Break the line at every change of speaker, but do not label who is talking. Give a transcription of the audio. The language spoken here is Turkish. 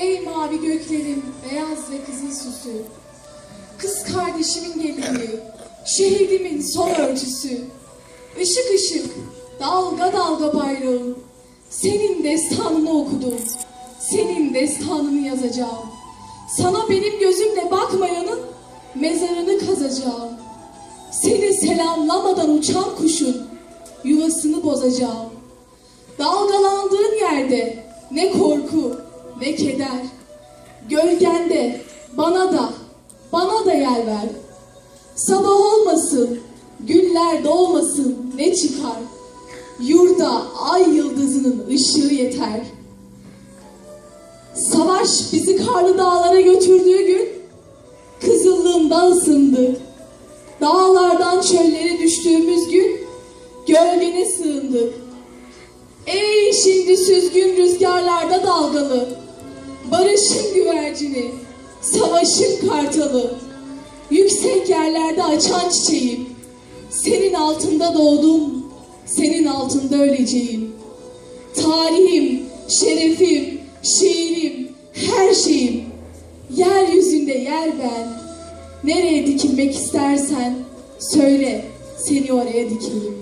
Ey mavi göklerin beyaz ve kızıl süsü. Kız kardeşimin gelini, şehidimin son örtüsü. Işık ışık, dalga dalga bayrağım. Senin destanını okudum. Senin destanını yazacağım. Sana benim gözümle bakmayanın mezarını kazacağım. Seni selamlamadan uçan kuşun yuvasını bozacağım. Dalgalandığın yerde ne korku ne keder. Gölgende bana da bana da yer ver. Sabah olmasın, güller doğmasın ne çıkar. Yurda ay yıldızının ışığı yeter. Savaş bizi karlı dağlara götürdüğü gün kızıllığında ısındık. Dağlardan çöllere düştüğümüz gün gölgene sığındık. Ey şimdi süzgün rüzgarlarda dalgalı, barışın güvercini, savaşın kartalı, yüksek yerlerde açan çiçeğim, senin altında doğdum, senin altında öleceğim. Tarihim, şerefim, şiirim, her şeyim, yeryüzünde yer ben. Nereye dikilmek istersen söyle, seni oraya dikeyim.